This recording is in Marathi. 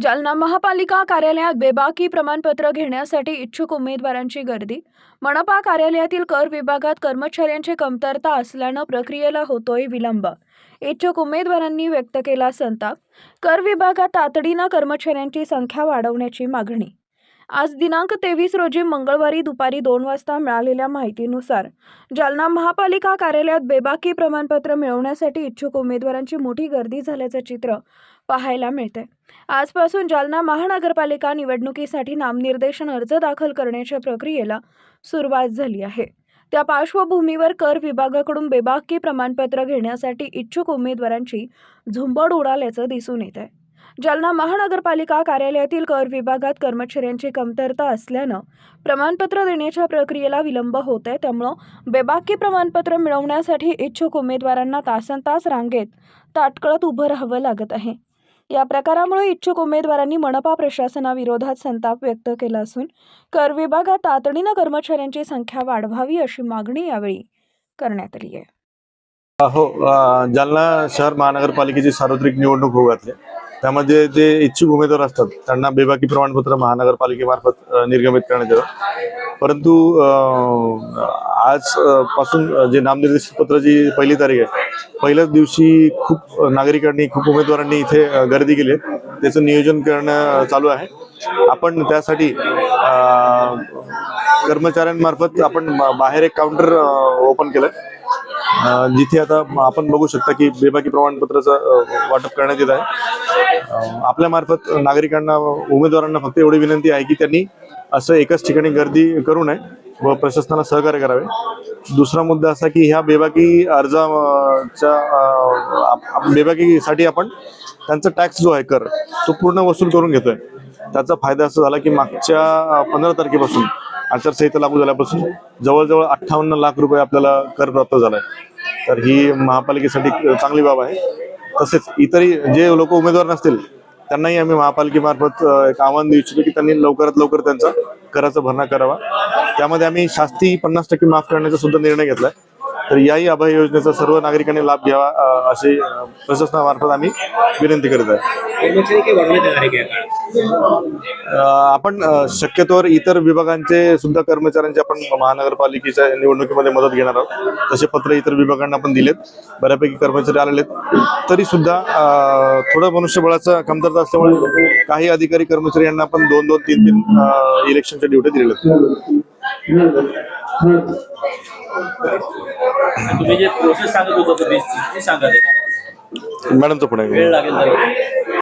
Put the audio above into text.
जालना महापालिका कार्यालयात बेबाकी प्रमाणपत्र घेण्यासाठी इच्छुक उमेदवारांची गर्दी. मनपा कार्यालयातील कर विभागात कर्मचाऱ्यांची कमतरता असल्यानं प्रक्रियेला होतोय विलंब. इच्छुक उमेदवारांनी व्यक्त केला संताप. कर विभागात तातडीनं कर्मचाऱ्यांची संख्या वाढवण्याची मागणी. आज दिनांक तेवीस रोजी मंगळवारी दुपारी दोन वाजता मिळालेल्या माहितीनुसार जालना महापालिका कार्यालयात बेबाकी प्रमाणपत्र मिळवण्यासाठी इच्छुक उमेदवारांची मोठी गर्दी झाल्याचं चित्र पाहायला मिळते आजपासून जालना महानगरपालिका निवडणुकीसाठी नामनिर्देशन अर्ज दाखल करण्याच्या प्रक्रियेला सुरुवात झाली आहे. त्या पार्श्वभूमीवर कर विभागाकडून बेबाकी प्रमाणपत्र घेण्यासाठी इच्छुक उमेदवारांची झुंबड उडाल्याचं दिसून येत आहे जालना महानगरपालिका कार्यालयातील कर विभागात कर्मचाऱ्यांची कमतरता असल्यानं प्रमाणपत्र देण्याच्या प्रक्रियेला विलंब होत आहे. त्यामुळं बेबाकी प्रमाणपत्र मिळवण्यासाठी इच्छुक उमेदवारांना तासन तास रांगेत ताटकळत उभं राहावं लागत आहे. या प्रकारामुळे इच्छुक उमेदवारांनी मनपा प्रशासनाविरोधात संताप व्यक्त केला असून कर विभागात तातडीनं कर्मचाऱ्यांची संख्या वाढवावी अशी मागणी यावेळी करण्यात आली आहे. हो जालना शहर महानगरपालिकेची सार्वत्रिक निवडणूक होऊ घातली. त्यामध्ये जे इच्छुक उमेदवार असतात त्यांना बेबाकी प्रमाणपत्र महानगरपालिकेमार्फत निर्गमित करण्यात येतं परंतु आजपासून आज पासून जे नामनिर्देशित पत्राची पहिली तारीख आहे पहिल्याच दिवशी खूप नागरिकांनी खूप उमेदवारांनी इथे गर्दी केली आहे. त्याचं नियोजन करणं चालू आहे. आपण त्यासाठी कर्मचाऱ्यांमार्फत आपण बाहेर एक काउंटर ओपन केलं जिथे आता आपण बघू शकता की बेबाकी प्रमाणपत्राचं वाटप करण्यात येत आहे. आपल्या मार्फत नागरिकांना उमेदवारांना फक्त एवढी विनंती आहे की त्यांनी असं एकाच ठिकाणी गर्दी करू नये व प्रशासनाला सहकार्य करावे. दुसरा मुद्दा असा की ह्या बेबाकी अर्जाच्या बेबाकीसाठी आपण त्यांचा टॅक्स जो आहे कर तो पूर्ण वसूल करून घेतोय. त्याचा फायदा असा झाला की मागच्या पंधरा तारखेपासून आचारसंहिता लागू झाल्यापासून जवळजवळ अठ्ठावन्न लाख रुपये आपल्याला कर प्राप्त झालाय. तर ही महापालिकेसाठी चांगली बाब आहे. तसेच इतरही जे लोक उमेदवार नसतील त्यांनाही आम्ही महापालिकेमार्फत एक आव्हान देऊ इच्छितो की त्यांनी लवकरात लवकर त्यांचा कराचा भरणा करावा. त्यामध्ये आम्ही शास्ती पन्नास टक्के माफ करण्याचा सुद्धा निर्णय घेतलाय. तर याही अभय योजनेचा सर्व नागरिकांनी लाभ घ्यावा अशी प्रशासनामार्फत आम्ही विनंती करत आहे. आपण शक्यतोवर इतर विभागांचे सुद्धा कर्मचाऱ्यांचे आपण महानगरपालिकेच्या निवडणुकीमध्ये मदत घेणार आहोत. तसे पत्र इतर विभागांना आपण दिलेत. बऱ्यापैकी कर्मचारी आलेले आहेत तरी सुद्धा थोडं मनुष्यबळाचा कमतरता असल्यामुळे काही अधिकारी कर्मचारी यांना पण दोन दोन तीन तीन इलेक्शनच्या ड्युटी दिलेल्या आहेत. तुम्ही जे प्रोसेस सांगत होता ती सांगा ते. मॅडमचं पुढे वेळ लागेल